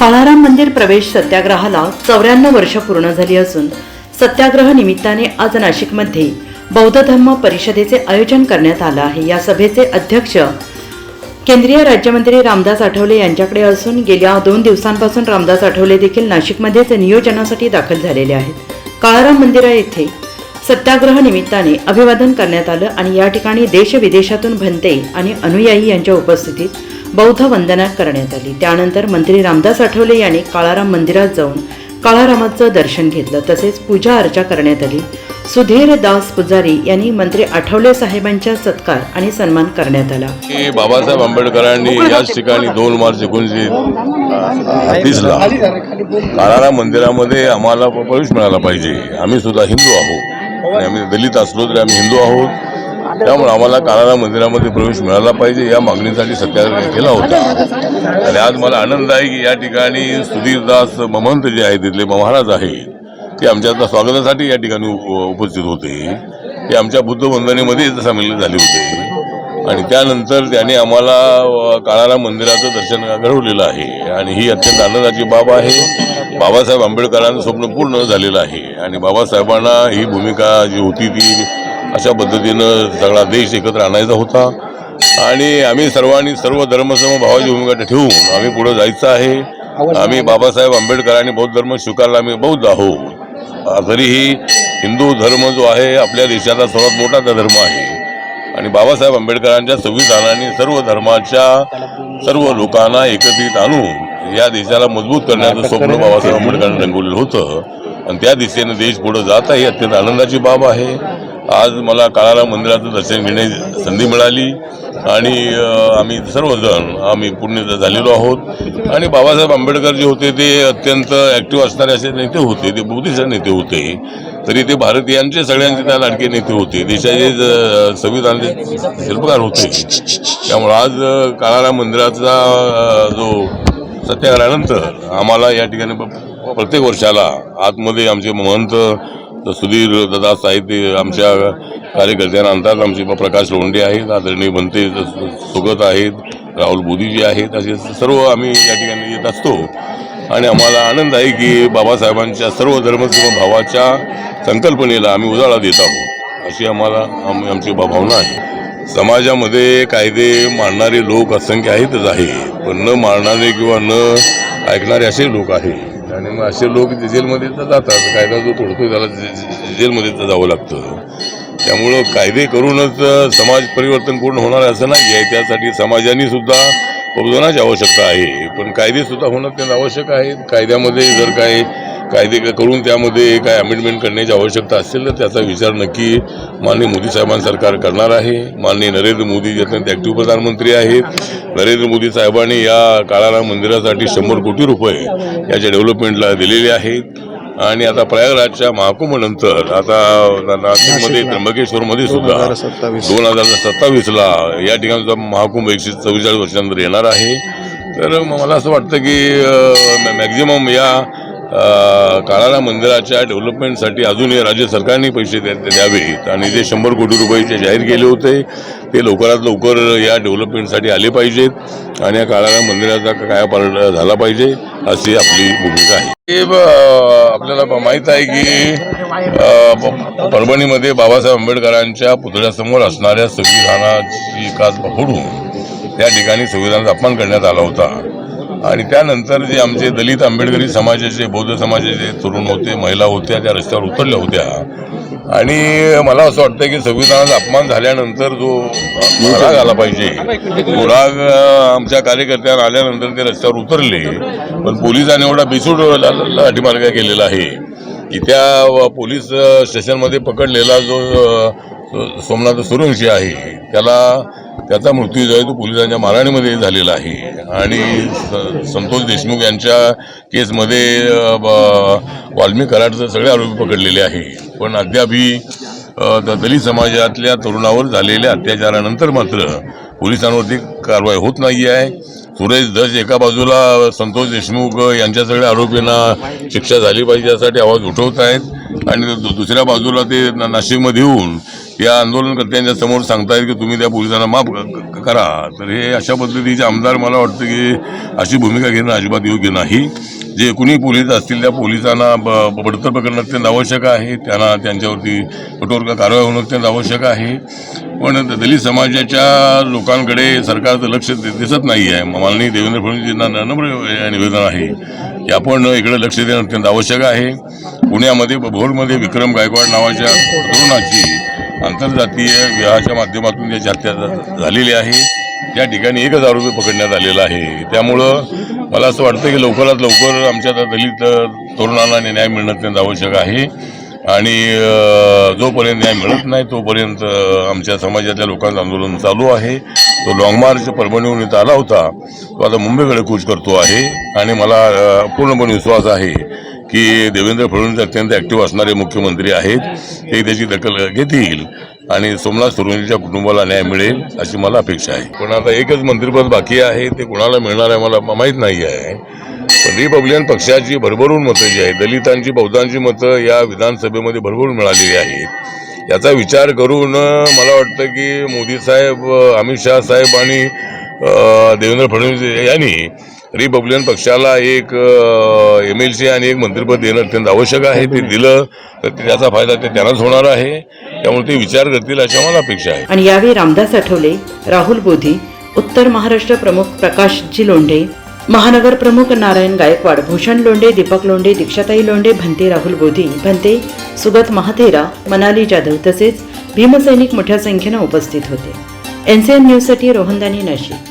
काळाराम मंदिर प्रवेश सत्याग्रहाला चौऱ्याण्णव वर्ष पूर्ण झाली असून सत्याग्रह निमित्ताने आज नाशिकमध्ये बौद्ध धर्म परिषदेचे आयोजन करण्यात आलं आहे. या सभेचे अध्यक्ष केंद्रीय राज्यमंत्री रामदास आठवले यांच्याकडे असून गेल्या दोन दिवसांपासून रामदास आठवले देखील नाशिकमध्येच नियोजनासाठी दाखल झालेले आहेत. काळाराम मंदिरा येथे सत्याग्रह निमित्ताने अभिवादन करण्यात आलं आणि या ठिकाणी देश विदेशातून भंते आणि अनुयायी यांच्या उपस्थितीत बौद्ध वंदना करण्यात आली. त्यानंतर मंत्री रामदास आठवले यांनी काळाराम मंदिरात जाऊन काळारामाचं दर्शन घेतलं. तसेच पूजा अर्चा करण्यात आली. सुधीर दास पुजारी यांनी मंत्री आठवले साहेबांच्या सत्कार आणि सन्मान करण्यात आला. की बाबासाहेब आंबेडकरांनी याच ठिकाणी दोन मार्च एकोणीसशे तीसला काळाराम मंदिरामध्ये आम्हाला प्रवेश मिळाला पाहिजे. आम्ही सुद्धा हिंदू आहोत. आणि आम्ही दलित असलो तरी आम्ही हिंदू आहोत. त्यामुळे आम्हाला काळाराम मंदिरामध्ये प्रवेश मिळाला पाहिजे या मागणीसाठी सत्याग्रह केला होता. आणि आज मला आनंद आहे की या ठिकाणी सुधीरदास महंत जे आहेत तिथले महाराज आहेत ते आमच्या स्वागतासाठी या ठिकाणी उप- उपस्थित होते. ते आमच्या बुद्ध वंदनेमध्ये सामील झाले होते. आणि त्यानंतर त्यांनी आम्हाला अ, काळाराम मंदिराचं दर्शन घडवलेलं आहे. आणि ही अत्यंत आनंदाची बाब आहे. बाबासाहेब आंबेडकरांचं स्वप्न पूर्ण झालेलं आहे. आणि बाबासाहेबांना ही भूमिका जी होती ती अशा पद्धतीनं सगळा देश एकत्र आणायचा होता. आणि आम्ही सर्वांनी सर्व धर्मसम भावाची भूमिका ठेवून आम्ही पुढे जायचं आहे. आम्ही बाबासाहेब आंबेडकर आणि बौद्ध धर्म स्वीकारला आम्ही बौद्ध आहोत. तरीही हिंदू धर्म जो आहे आपल्या देशाचा सर्वात मोठा धर्म आहे. आणि बाबासाहेब आंबेडकरांच्या संविधानाने सर्व धर्माच्या सर्व लोकांना एकत्रित आणून या देशाला मजबूत करण्याचं स्वप्न बाबासाहेब आंबेडकरांनी रंगवलेलं होतं. आणि त्या दिशेने देश पुढे जात आहे अत्यंत आनंदाची बाब आहे. आज मला काळाराम मंदिराचं दर्शन घेण्याची संधी मिळाली आणि आम्ही सर्वजण आम्ही पुण्य झालेलो आहोत. आणि बाबासाहेब आंबेडकर जे होते ते अत्यंत ॲक्टिव्ह असणारे असे नेते होते ते बुद्धिस्ट नेते होते. तरी ते भारतीयांचे सगळ्यांचे त्या लाडके नेते होते. देशाचे ज- संविधानाचे शिल्पकार होते. त्यामुळे आज काळाराम मंदिराचा जो सत्याग्रहानंतर आम्हाला या ठिकाणी प- प्रत्येक वर्षाला आतमध्ये आमचे महंत तर सुधीर दादा साहित्य आमच्या कार्यकर्त्यांना आणतात. आमचे प्रकाश लोंढे आहेत आदरणीय बनते सुगत आहेत राहुल मोदीजी आहेत. असे सर्व आम्ही या ठिकाणी येत असतो. आणि आम्हाला आनंद आहे की बाबासाहेबांच्या सर्व धर्म किंवा भावाच्या संकल्पनेला आम्ही उजाळा देत आहोत. अशी आम्हाला आम- आमची भावना आहे. समाजामध्ये कायदे मांडणारे लोक असंख्य आहेतच आहे पण न मारणारे किंवा न ऐकणारे असे लोक आहेत. आणि मग असे लोक जेलमध्ये तर जातात. कायदा जो तोडतोय त्याला जे- जेलमध्ये तर जावं लागतं. त्यामुळं कायदे करूनच समाज परिवर्तन पूर्ण होणार आहे असं नाही आहे त्यासाठी समाजाने सुद्धा प्रबोधनाची आवश्यकता आहे. पण कायदे सुद्धा होणं त्यांना आवश्यक आहे. कायद्यामध्ये जर काही कायदे करून त्यामध्ये काय अमेंडमेंट करण्याची आवश्यकता असेल तर त्याचा विचार नक्की माननीय मोदी साहेबांचं सरकार करणार आहे. माननीय नरेंद्र मोदी जे अत्यंत ॲक्टिव्ह प्रधानमंत्री आहेत. नरेंद्र मोदी साहेबांनी या काळाराम मंदिरासाठी शंभर कोटी रुपये याच्या डेव्हलपमेंटला दिलेले आहेत. आणि आता प्रयागराजच्या महाकुंभनंतर आता नाशिकमध्ये त्र्यंबकेश्वरमध्ये सुद्धा दोन हजार सत्तावीसला या ठिकाणी सुद्धा महाकुंभ एकशे चव्वेचाळीस वर्षानंतर येणार आहे. तर मला असं वाटतं की मॅक्झिमम या अ, मंदिराच्या डेव्हलपमेंटसाठी अजूनही राज्य सरकारने पैसे द्या द्यावेत आणि जे शंभर कोटी रुपयेचे जाहीर केले होते. ते लवकरात लवकर या डेव्हलपमेंटसाठी आले पाहिजेत. आणि या काळाराम मंदिराचा कायापालट झाला पाहिजे अशी आपली भूमिका आहे. हे आपल्याला माहीत आहे की परभणीमध्ये बाबासाहेब आंबेडकरांच्या पुतळ्यासमोर असणाऱ्या संविधानाची काच फोडून त्या ठिकाणी संविधानाचा अपमान करण्यात आला होता. आणि त्यानंतर जे आमचे दलित आंबेडकरी समाजाचे बौद्ध समाजाचे तरुण होते महिला होत्या त्या रस्त्यावर उतरल्या होत्या. आणि मला असं वाटतं की संविधानाचा अपमान झाल्यानंतर जो राग आला पाहिजे तो राग आमच्या कार्यकर्त्यांना आल्यानंतर ते रस्त्यावर उतरले. पण पोलिसांनी एवढा बिसूड लाठीमार्ग केलेला आहे की त्या पोलीस स्टेशनमध्ये पकडलेला जो सोमनाथ सुरवंशी आहे त्याला त्याचा मृत्यू जो आहे तो पोलिसांच्या मारहाणीमध्ये झालेला आहे. आणि स- संतोष देशमुख यांच्या केसमध्ये वाल्मी ब- वाल्मिक सगळे आरोपी पकडलेले आहे. पण अद्यापही द- दलित समाजातल्या तरुणावर झालेल्या अत्याचारानंतर मात्र पोलिसांवरती कारवाई होत नाही आहे सुरेश धस एका बाजूला संतोष देशमुख यांच्या सगळ्या आरोपींना शिक्षा झाली पाहिजे यासाठी आवाज उठवत आहेत. आणि दुसऱ्या बाजूला ते नाशिकमध्ये येऊन या आंदोलनकर्त्यांच्या समोर सांगतायत की तुम्ही त्या पोलिसांना माफ क- करा. तर हे अशा पद्धतीचे आमदार मला वाटतं की अशी भूमिका घेणं अजिबात योग्य नाही. जे कुणी पोलीस असतील त्या पोलिसांना ब- ब- बडतर्फ अत्यंत आवश्यक आहे. त्यांना त्यांच्यावरती कठोर कारवाई होणं अत्यंत आवश्यक आहे. पण दलित समाजाच्या लोकांकडे सरकारचं लक्ष दिसत नाही आहे माननीय देवेंद्र फडणवीसजींना नम्र निवेदन आहे की आपण इकडे लक्ष देणं अत्यंत आवश्यक आहे. पुण्यामध्ये भोरमध्ये विक्रम गायकवाड नावाच्या तरुणाची आंतरजातीय विवाहाच्या माध्यमातून त्याची हत्या झालेली आहे. या ठिकाणी एकच आरोपी पकडण्यात आलेला आहे. त्यामुळं मला असं वाटतं की लवकरात लवकर आमच्या दलित तरुणांना न्याय मिळणं अत्यंत आवश्यक आहे. आणि जोपर्यंत न्याय मिळत नाही तोपर्यंत आमच्या समाजातल्या लोकांचं आंदोलन चालू आहे. तो लाँग मार्च परभणीहून इथं आला होता. तो आता मुंबईकडे कूच करतो आहे. आणि मला पूर्णपणे विश्वास आहे. की देवेंद्र फडणवीस अत्यंत ॲक्टिव्ह असणारे मुख्यमंत्री आहेत ते त्याची दखल घेतील आणि सोमनाथ सुरवंशीच्या कुटुंबाला न्याय मिळेल अशी मला अपेक्षा आहे. पण आता एकच मंत्रिपद बाकी आहे ते कुणाला मिळणार आहे मला माहीत नाही आहे. पण रिपब्लिकन पक्षाची भरभरून मतं जी आहेत दलितांची बौद्धांची मतं या विधानसभेमध्ये भरभरून मिळालेली आहेत. याचा विचार करून मला वाटतं की मोदी साहेब अमित शाह साहेब आणि देवेंद्र फडणवीस यांनी रिपब्लिकन पक्षाला एक एम एल सी आणि एक मंत्रिपद देणं अत्यंत आवश्यक आहे. ते दिलं तर त्याचा फायदा ते त्यांनाच होणार आहे. त्यामुळे ते विचार करतील अशा मला अपेक्षा आहे. आणि यावेळी रामदास आठवले राहुल बोधी उत्तर महाराष्ट्र प्रमुख प्रकाशजी लोंढे महानगर प्रमुख नारायण गायकवाड भूषण लोंढे दीपक लोंढे दीक्षाताई लोंढे भंते राहुल बोधी भंते सुगत महाथेरा मनाली जाधव तसेच भीमसैनिक मोठ्या संख्येनं उपस्थित होते. एनसीएन न्यूजसाठी रोहनदानी नाशिक.